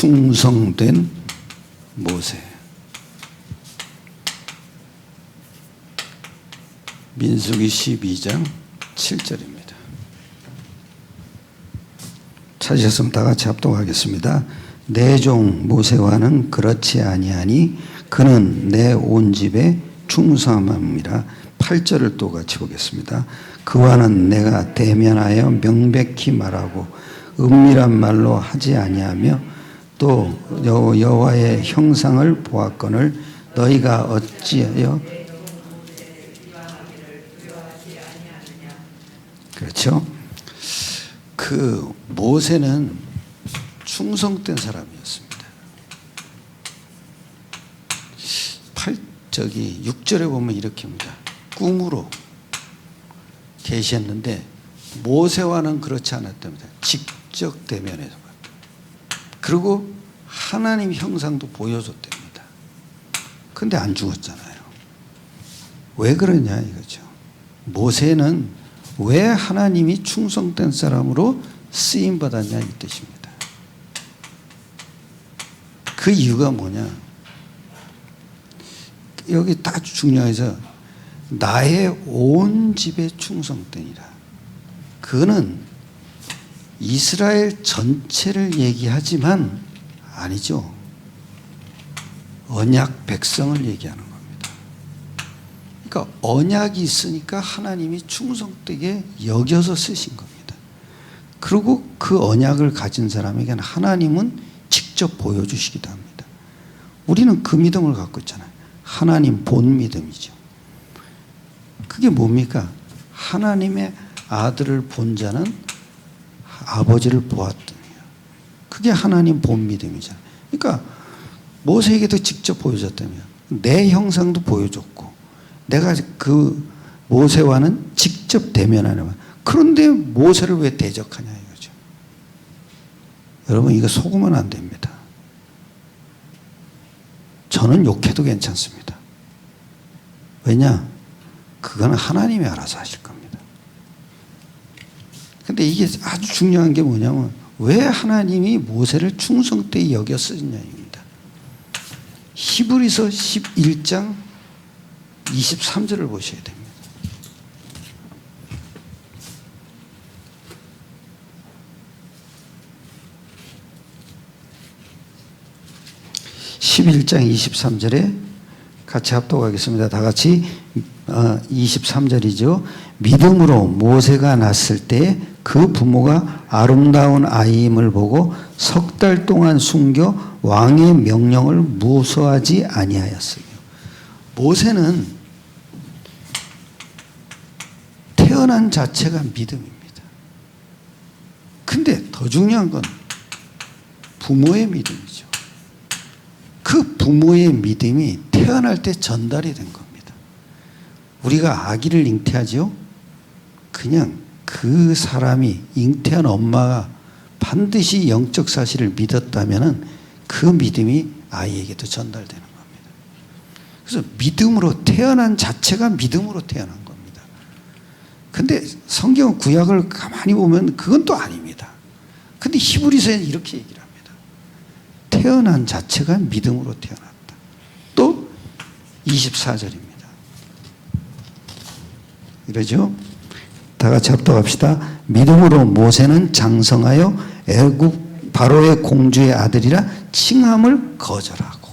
충성된 모세. 민수기 12장 7절입니다. 찾으셨으면 다 같이 합독하겠습니다. 내 종 모세와는 그렇지 아니하니 그는 내 온 집에 충성함이라 8절을 또 같이 보겠습니다. 그와는 내가 대면하여 명백히 말하고 은밀한 말로 하지 아니하며 또 여- 여호와의 형상을 보았거늘 너희가 어찌하여 그렇죠? 그 모세는 충성된 사람이었습니다. 8 저기 6절에 보면 이렇게입니다. 꿈으로 계셨는데 모세와는 그렇지 않았답니다. 직접 대면해서. 그리고 하나님 형상도 보여줬답니다. 근데 안 죽었잖아요. 왜 그러냐 이거죠. 모세는 왜 하나님이 충성된 사람으로 쓰임 받았냐 이 뜻입니다. 그 이유가 뭐냐? 여기 딱 중요해서 나의 온 집에 충성되니라. 그는 이스라엘 전체를 얘기하지만 아니죠. 언약 백성을 얘기하는 겁니다. 그러니까 언약이 있으니까 하나님이 충성되게 여겨서 쓰신 겁니다. 그리고 그 언약을 가진 사람에게는 하나님은 직접 보여주시기도 합니다. 우리는 그 믿음을 갖고 있잖아요. 하나님 본 믿음이죠. 그게 뭡니까? 하나님의 아들을 본 자는 아버지를 보았더니요. 그게 하나님 본 믿음이잖아요. 그러니까 모세에게도 직접 보여줬다며 내 형상도 보여줬고 내가 그 모세와는 직접 대면하는 거야. 그런데 모세를 왜 대적하냐 이거죠. 여러분 이거 속으면 안 됩니다. 저는 욕해도 괜찮습니다. 왜냐? 그거는 하나님이 알아서 하실 겁니다. 근데 이게 아주 중요한 게 뭐냐면 왜 하나님이 모세를 충성되게 여겨 쓰냐입니다. 히브리서 11장 23절을 보셔야 됩니다. (11장 23절에) 같이 합독하겠습니다. 다 같이 어, 23절이죠. 믿음으로 모세가 낳았을 때 그 부모가 아름다운 아이임을 보고 석 달 동안 숨겨 왕의 명령을 무서워하지 아니하였으며 모세는 태어난 자체가 믿음입니다. 근데 더 중요한 건 부모의 믿음이죠. 그 부모의 믿음이 태어날 때 전달이 된 겁니다. 우리가 아기를 잉태하죠? 그냥 그 사람이 잉태한 엄마가 반드시 영적 사실을 믿었다면 그 믿음이 아이에게도 전달되는 겁니다. 그래서 믿음으로 태어난 자체가 믿음으로 태어난 겁니다. 근데 성경 구약을 가만히 보면 그건 또 아닙니다. 근데 히브리서에는 이렇게 얘기를 합니다. 태어난 자체가 믿음으로 태어났다. 또 24절입니다. 이러죠? 다 같이 합독합시다. 믿음으로 모세는 장성하여 애굽 바로의 공주의 아들이라 칭함을 거절하고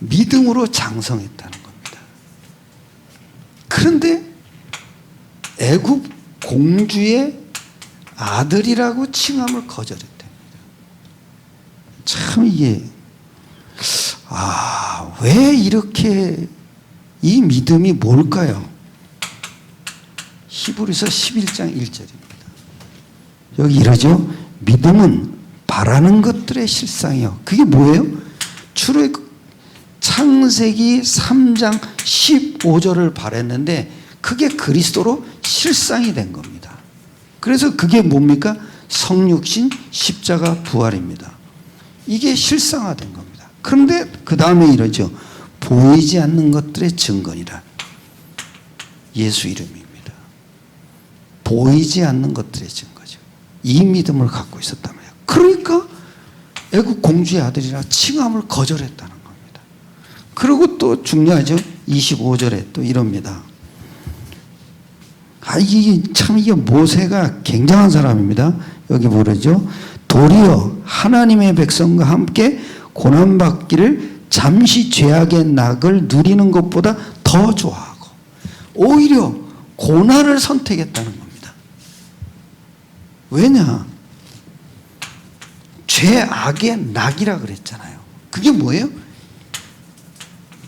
믿음으로 장성했다는 겁니다. 그런데 애굽 공주의 아들이라고 칭함을 거절했답니다. 참 이게 아, 왜 이렇게 이 믿음이 뭘까요? 히브리서 11장 1절입니다. 여기 이러죠. 믿음은 바라는 것들의 실상이요. 그게 뭐예요? 출애 창세기 3장 15절을 바랬는데 그게 그리스도로 실상이 된 겁니다. 그래서 그게 뭡니까? 성육신 십자가 부활입니다. 이게 실상화된 겁니다. 그런데 그 다음에 이러죠. 보이지 않는 것들의 증거니라. 예수 이름입니다. 보이지 않는 것들의 증거죠. 이 믿음을 갖고 말이에요. 그러니까 애국 공주의 아들이라 칭함을 거절했다는 겁니다. 그리고 또 중요하죠. 25절에 또 이럽니다. 아, 이게 참 이게 모세가 굉장한 사람입니다. 여기 뭐라죠? 도리어 하나님의 백성과 함께 고난받기를 잠시 죄악의 낙을 누리는 것보다 더 좋아하고 오히려 고난을 선택했다는 겁니다. 왜냐? 죄악의 낙이라 그랬잖아요. 그게 뭐예요?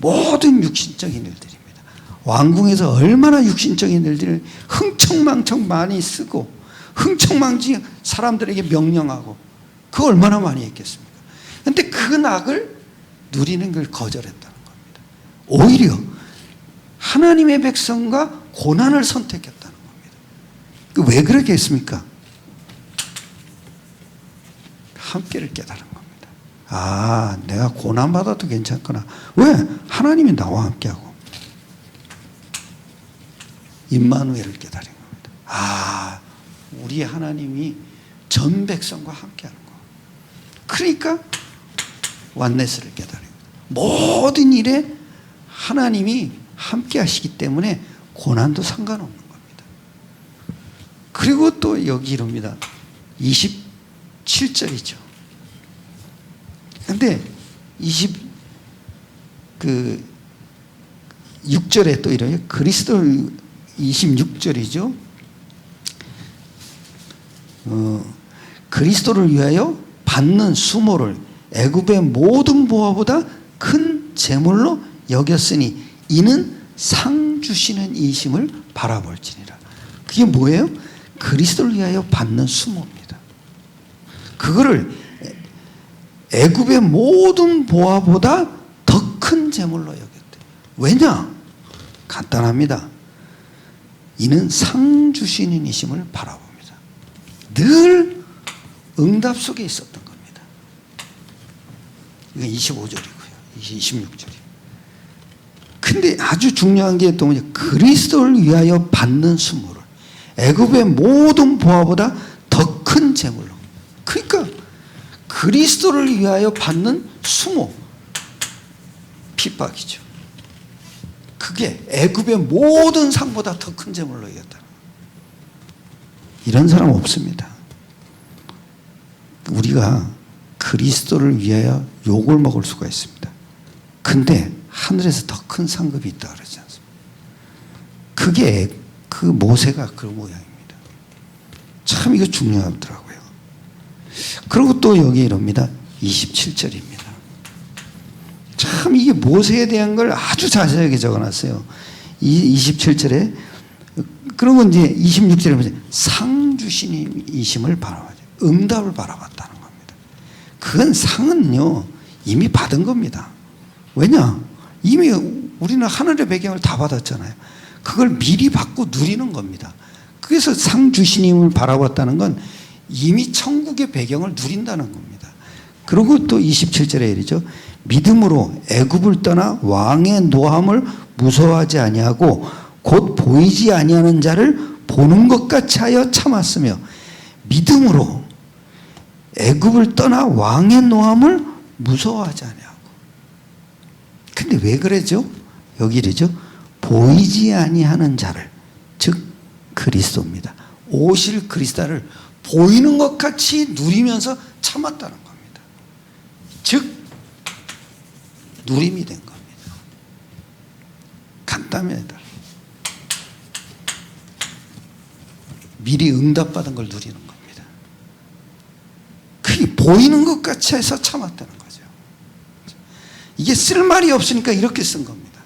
모든 육신적인 일들입니다. 왕궁에서 얼마나 육신적인 일들을 흥청망청 많이 쓰고 흥청망청 사람들에게 명령하고 그 얼마나 많이 했겠습니까? 근데 그 낙을 누리는 걸 거절했다는 겁니다. 오히려 하나님의 백성과 고난을 선택했다는 겁니다. 그왜 그렇게 했습니까? 함께를 깨달은 겁니다. 아, 내가 고난받아도 괜찮구나. 왜? 하나님이 나와 함께하고. 임마누엘을 깨달은 겁니다. 아, 우리 하나님이 전 백성과 함께하는 거. 그러니까 완네스를 깨달은 거예요. 모든 일에 하나님이 함께 하시기 때문에 고난도 상관없는 겁니다. 그리고 또 여기 이럽니다. 27절이죠. 근데 20, 그, 6절에 또 이래요. 그리스도 26절이죠. 어, 그리스도를 위하여 받는 수모를 애굽의 모든 보화보다 큰 재물로 여겼으니 이는 상 주시는 이심을 바라볼지니라. 그게 뭐예요? 그리스도를 위하여 받는 수모입니다. 그거를 애굽의 모든 보화보다 더 큰 재물로 여겼대. 왜냐? 간단합니다. 이는 상 주시는 이심을 바라봅니다. 늘 응답 속에 있었던. 이건 25절이고요. 26절이요. 근데 아주 중요한 게 또 뭐냐? 그리스도를 위하여 받는 수모를 애굽의 모든 보화보다 더 큰 재물로. 그러니까 그리스도를 위하여 받는 수모 핍박이죠. 그게 애굽의 모든 상보다 더 큰 재물로 이겼다. 이런 사람 없습니다. 우리가 그리스도를 위하여 욕을 먹을 수가 있습니다. 근데 하늘에서 더 큰 상급이 있다 그러지 않습니까? 그게 그 모세가 그 모양입니다. 참 이거 중요하더라고요. 그리고 또 여기 이럽니다. 27절입니다. 참 이게 모세에 대한 걸 아주 자세하게 적어놨어요. 이 27절에 그러고 이제 26절에 보면 상 주시님이심을 바라봐요. 응답을 바라봤다는 겁니다. 그건 상은요 이미 받은 겁니다. 왜냐? 이미 우리는 하늘의 배경을 다 받았잖아요. 그걸 미리 받고 누리는 겁니다. 그래서 상 주시님을 바라봤다는 건 이미 천국의 배경을 누린다는 겁니다. 그리고 또 27절에 이르죠. 믿음으로 애굽을 떠나 왕의 노함을 무서워하지 아니하고 곧 보이지 아니하는 자를 보는 것 같이 하여 참았으며 믿음으로 애굽을 떠나 왕의 노함을 무서워하지 아니하고 근데 왜 그러죠? 여기 이르죠. 보이지 아니하는 자를 즉 그리스도입니다. 오실 그리스도를 보이는 것 같이 누리면서 참았다는 겁니다. 즉 누림이 된 겁니다. 간단합니다. 미리 응답받은 걸 누리는 겁니다. 보이는 것 같이 해서 참았다는 거죠. 이게 쓸 말이 없으니까 이렇게 쓴 겁니다.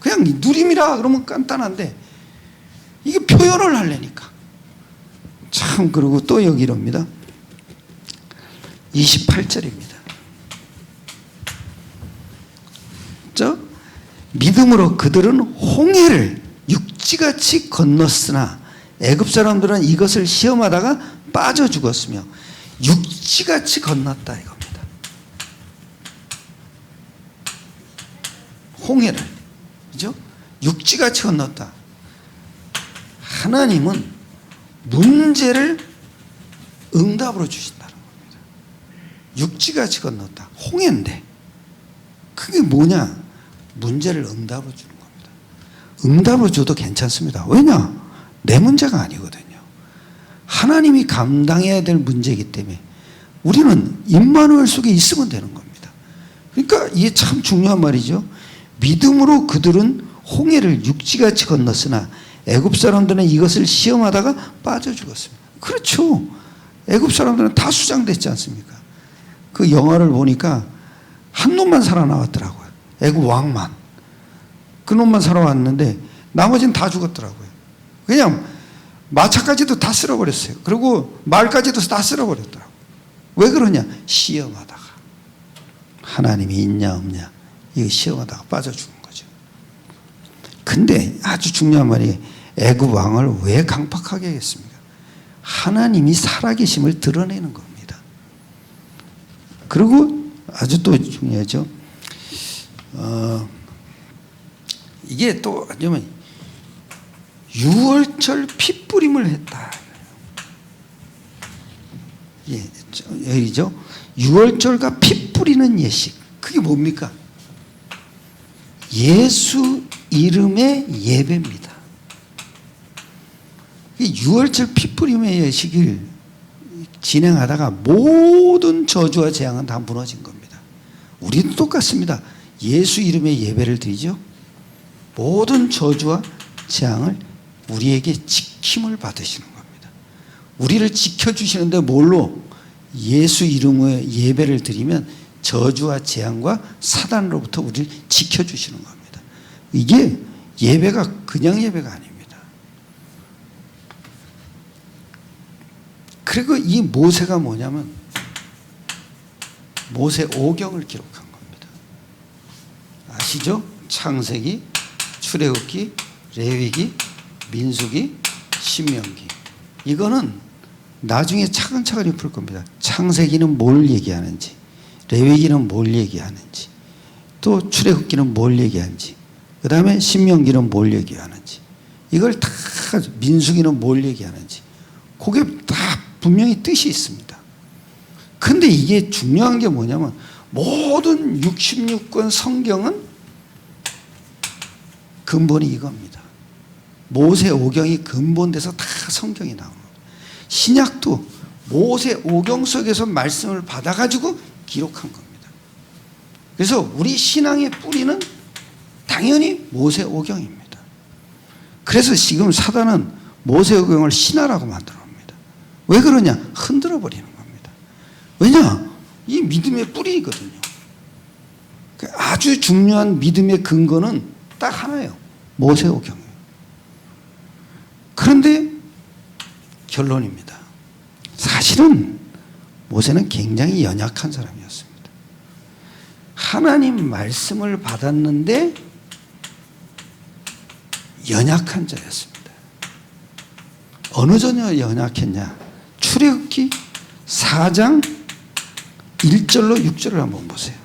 그냥 누림이라 그러면 간단한데 이게 표현을 하려니까. 참 그리고 또 여기 이럽니다. 28절입니다. 저 믿음으로 그들은 홍해를 육지같이 건넜으나 애굽 사람들은 이것을 시험하다가 빠져 죽었으며 육지같이 건넜다 이겁니다. 홍해를 그죠? 육지같이 건넜다. 하나님은 문제를 응답으로 주신다는 겁니다. 육지같이 건넜다. 홍해인데. 그게 뭐냐? 문제를 응답으로 주는 겁니다. 응답으로 줘도 괜찮습니다. 왜냐? 내 문제가 아니거든요. 하나님이 감당해야 될 문제이기 때문에 우리는 임마누엘 속에 있으면 되는 겁니다. 그러니까 이게 참 중요한 말이죠. 믿음으로 그들은 홍해를 육지같이 건넜으나 애굽 사람들은 이것을 시험하다가 빠져 죽었습니다. 그렇죠. 애굽 사람들은 다 수장됐지 않습니까? 그 영화를 보니까 한 놈만 살아나왔더라고요. 애굽 왕만. 그 놈만 살아왔는데 나머지는 다 죽었더라고요. 그냥 마차까지도 다 쓸어버렸어요. 그리고 말까지도 다 쓸어버렸더라고요. 왜 그러냐? 시험하다가. 하나님이 있냐 없냐 이거 시험하다가 빠져 죽은 거죠. 근데 아주 중요한 말이 애굽 왕을 왜 강팍하게 했습니까? 하나님이 살아계심을 드러내는 겁니다. 그리고 아주 또 중요하죠. 어, 이게 또 아니면 유월절 핏부림을 했다. 예, 여기죠. 유월절과 피 뿌리는 예식. 그게 뭡니까? 예수 이름의 예배입니다. 유월절 피 뿌림의 예식을 진행하다가 모든 저주와 재앙은 다 무너진 겁니다. 우리도 똑같습니다. 예수 이름의 예배를 드리죠. 모든 저주와 재앙을 우리에게 지킴을 받으시는 겁니다. 우리를 지켜주시는데 뭘로? 예수 이름의 예배를 드리면 저주와 재앙과 사단으로부터 우리를 지켜주시는 겁니다. 이게 예배가 그냥 예배가 아닙니다. 그리고 이 모세가 뭐냐면 모세 오경을 기록한 겁니다. 아시죠? 창세기, 출애굽기, 레위기, 민수기, 신명기. 이거는 나중에 차근차근히 풀 겁니다. 창세기는 뭘 얘기하는지, 레위기는 뭘 얘기하는지, 또 출애굽기는 뭘 얘기하는지, 그 다음에 신명기는 뭘 얘기하는지, 이걸 다 민수기는 뭘 얘기하는지, 그게 다 분명히 뜻이 있습니다. 근데 이게 중요한 게 뭐냐면 모든 66권 성경은 근본이 이겁니다. 모세 오경이 근본돼서 다 성경이 나오는. 신약도 모세 오경 속에서 말씀을 받아가지고 기록한 겁니다. 그래서 우리 신앙의 뿌리는 당연히 모세 오경입니다. 그래서 지금 사단은 모세 오경을 신하라고 만들어 옵니다. 왜 그러냐? 흔들어 버리는 겁니다. 왜냐? 이 믿음의 뿌리거든요. 아주 중요한 믿음의 근거는 딱 하나예요. 모세 오경이에요. 그런데 결론입니다. 사실은 모세는 굉장히 연약한 사람이었습니다. 하나님 말씀을 받았는데 연약한 자였습니다. 어느 전에 연약했냐? 출애굽기 4장 1절로 6절을 한번 보세요.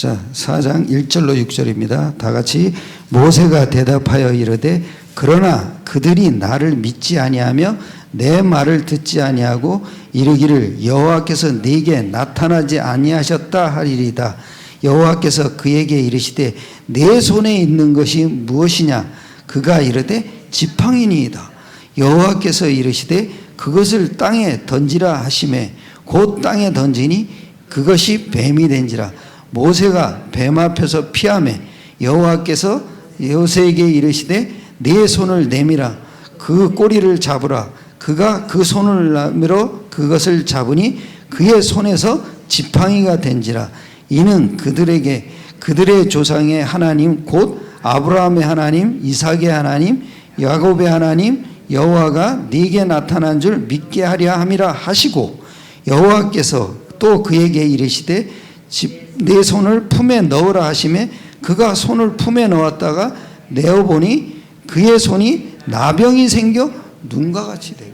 자, 4장 1절로 6절입니다. 다 같이 모세가 대답하여 이르되 그러나 그들이 나를 믿지 아니하며 내 말을 듣지 아니하고 이르기를 여호와께서 네게 나타나지 아니하셨다 하리이다. 여호와께서 그에게 이르시되 내 손에 있는 것이 무엇이냐? 그가 이르되 지팡이니이다. 여호와께서 이르시되 그것을 땅에 던지라 하심에 곧 땅에 던지니 그것이 뱀이 된지라. 모세가 뱀 앞에서 피함에 여호와께서 요새에게 이르시되 네 손을 내밀어 그 꼬리를 잡으라. 그가 그 손을 내밀어 그것을 잡으니 그의 손에서 지팡이가 된지라. 이는 그들에게 그들의 조상의 하나님 곧 아브라함의 하나님 이삭의 하나님 야곱의 하나님 여호와가 네게 나타난 줄 믿게 하려 함이라 하시고 여호와께서 또 그에게 이르시되 네 손을 품에 넣으라 하심에 그가 손을 품에 넣었다가 내어 보니 그의 손이 나병이 생겨 눈과 같이 되고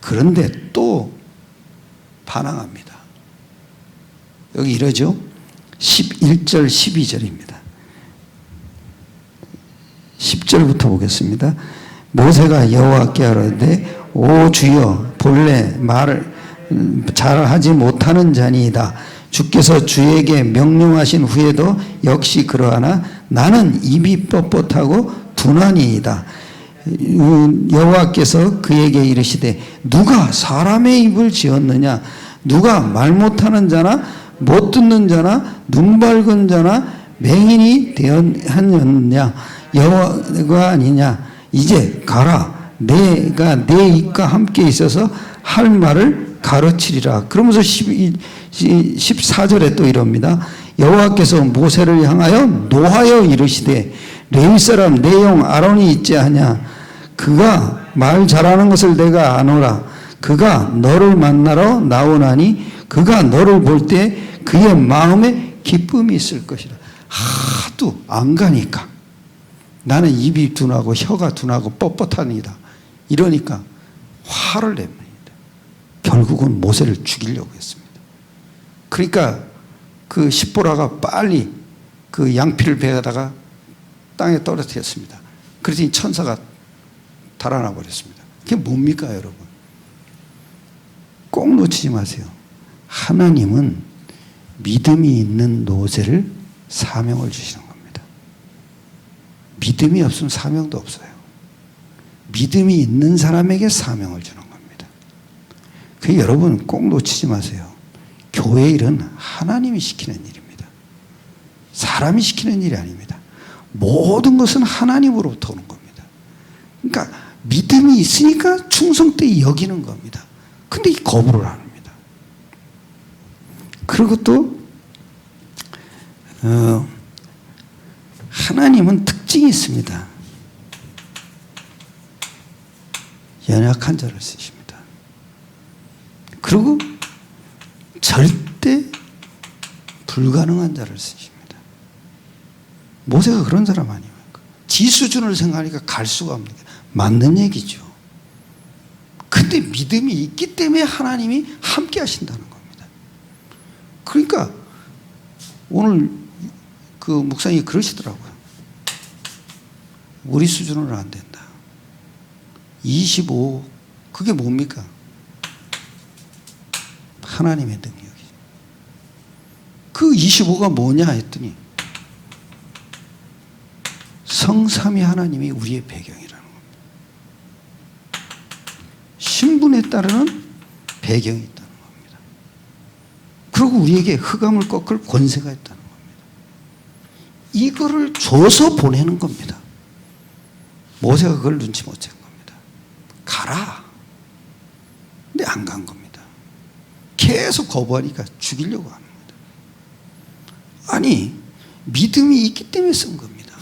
그런데 또 반항합니다. 여기 이러죠. 11절 12절입니다. 10절부터 보겠습니다. 모세가 여호와께 하라되 오 주여 본래 말을 음, 잘하지 못하는 자니이다. 주께서 주에게 명령하신 후에도 역시 그러하나 나는 입이 뻣뻣하고 둔하니이다. 음, 여호와께서 그에게 이르시되 누가 사람의 입을 지었느냐? 누가 말 못하는 자나? 못 듣는 자나? 눈 밝은 자나? 맹인이 되었느냐? 여호와가 아니냐? 이제 가라. 내가 내 입과 함께 있어서 할 말을 가르치리라. 그러면서 12, 14절에 또 이럽니다. 여호와께서 모세를 향하여 노하여 이르시되 레위 사람 내용 아론이 있지 하냐? 그가 말 잘하는 것을 내가 아노라. 그가 너를 만나러 나오나니 그가 너를 볼 때 그의 마음에 기쁨이 있을 것이라. 하도 안 가니까. 나는 입이 둔하고 혀가 둔하고 뻣뻣하니다. 이러니까 화를 냅니다. 결국은 모세를 죽이려고 했습니다. 그러니까 그 십보라가 빨리 그 양피를 베어다가 땅에 떨어뜨렸습니다. 그랬더니 천사가 달아나 버렸습니다. 그게 뭡니까, 여러분? 꼭 놓치지 마세요. 하나님은 믿음이 있는 노새를 사명을 주시는 겁니다. 믿음이 없으면 사명도 없어요. 믿음이 있는 사람에게 사명을 주는. 그 여러분 꼭 놓치지 마세요. 교회 일은 하나님이 시키는 일입니다. 사람이 시키는 일이 아닙니다. 모든 것은 하나님으로부터 오는 겁니다. 그러니까 믿음이 있으니까 충성되이 여기는 겁니다. 근데 이 거부를 합니다. 그리고 또 어, 하나님은 특징이 있습니다. 연약한 자를 쓰십니다. 그리고 절대 불가능한 자를 쓰십니다. 모세가 그런 사람 아니에요. 지 수준을 생각하니까 갈 수가 없는 게 맞는 얘기죠. 근데 믿음이 있기 때문에 하나님이 함께 하신다는 겁니다. 그러니까 오늘 그 목사님이 그러시더라고요. 우리 수준으로는 안 된다. 25 그게 뭡니까? 하나님의 능력이. 그 25가 뭐냐 했더니 성삼위 하나님이 우리의 배경이라는 겁니다. 신분에 따르는 배경이 있다는 겁니다. 그리고 우리에게 흑암을 꺾을 권세가 있다는 겁니다. 이거를 줘서 보내는 겁니다. 모세가 그걸 눈치 못 챈 겁니다. 가라. 근데 안 간 겁니다. 계속 거부하니까 죽이려고 겁니다. 아니, 믿음이 있기 때문에 쓴 겁니다.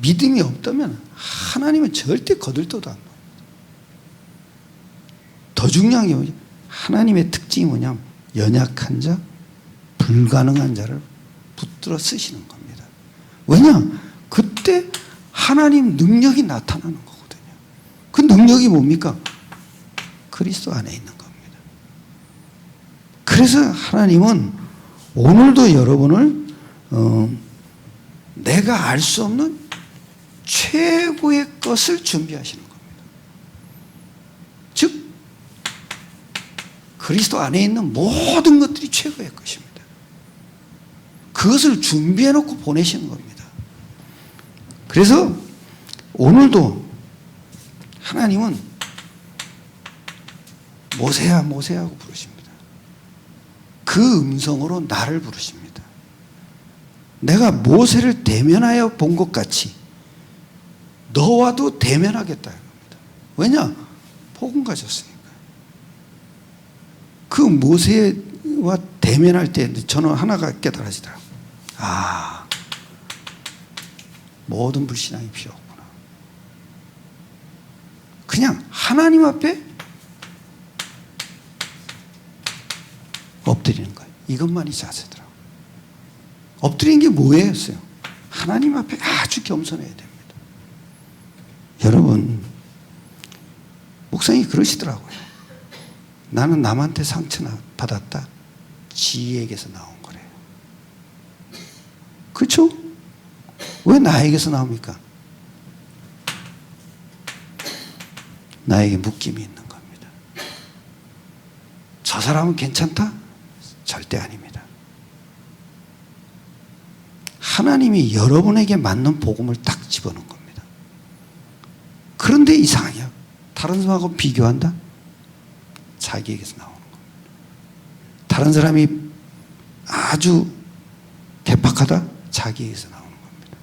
믿음이 없다면 하나님은 절대 거들떠도 안 놔요. 더 중요한 게 뭐지? 하나님의 특징이 뭐냐면 연약한 자, 불가능한 자를 붙들어 쓰시는 겁니다. 왜냐? 그때 하나님 능력이 나타나는 거거든요. 그 능력이 뭡니까? 그리스도 안에 있는. 그래서 하나님은 오늘도 여러분을 어, 내가 알 수 없는 최고의 것을 준비하시는 겁니다. 즉 그리스도 안에 있는 모든 것들이 최고의 것입니다. 그것을 준비해 놓고 보내시는 겁니다. 그래서 오늘도 하나님은 모세야 모세하고 부르십니다. 그 음성으로 나를 부르십니다. 내가 모세를 대면하여 본 것 같이 너와도 대면하겠다. 왜냐? 복음 가졌으니까. 그 모세와 대면할 때 저는 하나가 깨달아지더라고요. 아, 모든 불신앙이 필요 없구나. 그냥 하나님 앞에 엎드리는 거예요. 이것만이 자세더라고요. 엎드리는 게 뭐예요? 하나님 앞에 아주 겸손해야 됩니다. 여러분, 목사님이 그러시더라고요. 나는 남한테 상처 받았다. 지에게서 나온 거래요. 그렇죠? 왜 나에게서 나옵니까? 나에게 묶임이 있는 겁니다. 저 사람은 괜찮다? 절대 아닙니다. 하나님이 여러분에게 맞는 복음을 딱 집어넣은 겁니다. 그런데 이상해요. 다른 사람하고 비교한다? 자기에게서 나오는 겁니다. 다른 사람이 아주 개팍하다? 자기에게서 나오는 겁니다.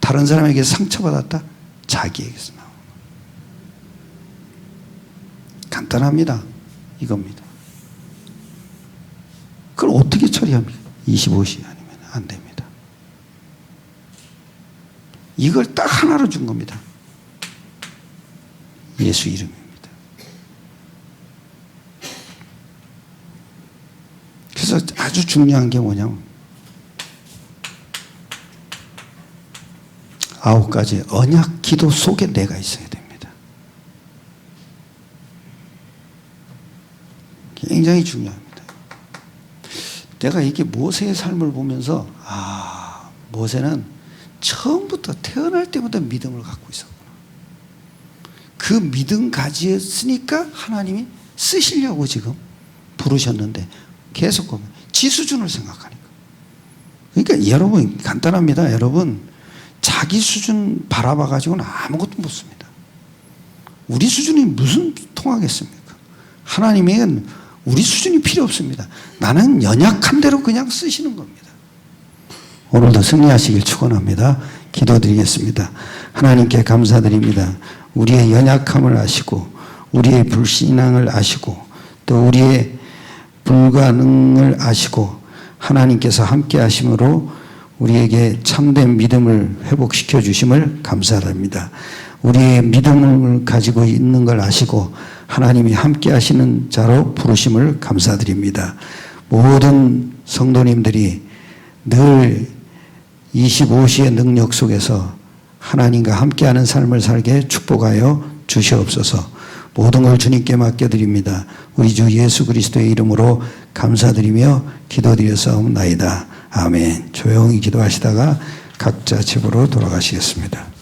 다른 사람에게 상처받았다? 자기에게서 나오는 겁니다. 간단합니다. 이겁니다. 그걸 어떻게 처리합니까? 25시 아니면 안 됩니다. 이걸 딱 하나로 준 겁니다. 예수 이름입니다. 그래서 아주 중요한 게 뭐냐면 아홉 가지 언약 기도 속에 내가 있어야 됩니다. 굉장히 중요합니다. 내가 이게 모세의 삶을 보면서 아 모세는 처음부터 태어날 때부터 믿음을 갖고 있었구나. 그 믿음 가지였으니까 하나님이 쓰시려고 지금 부르셨는데 계속 보면 지 수준을 생각하니까. 그러니까 여러분 간단합니다. 여러분 자기 수준 바라봐 가지고는 아무것도 못 씁니다. 우리 수준이 무슨 통하겠습니까? 하나님에겐 우리 수준이 필요 없습니다. 나는 연약한 대로 그냥 쓰시는 겁니다. 오늘도 승리하시길 축원합니다. 기도드리겠습니다. 하나님께 감사드립니다. 우리의 연약함을 아시고 우리의 불신앙을 아시고 또 우리의 불가능을 아시고 하나님께서 함께 하심으로 우리에게 참된 믿음을 회복시켜 주심을 감사합니다. 우리의 믿음을 가지고 있는 걸 아시고 하나님이 함께 하시는 자로 부르심을 감사드립니다. 모든 성도님들이 늘 25시의 능력 속에서 하나님과 함께하는 삶을 살게 축복하여 주시옵소서. 모든 걸 주님께 맡겨드립니다. 우리 주 예수 그리스도의 이름으로 감사드리며 기도드렸사옵나이다. 아멘. 조용히 기도하시다가 각자 집으로 돌아가시겠습니다.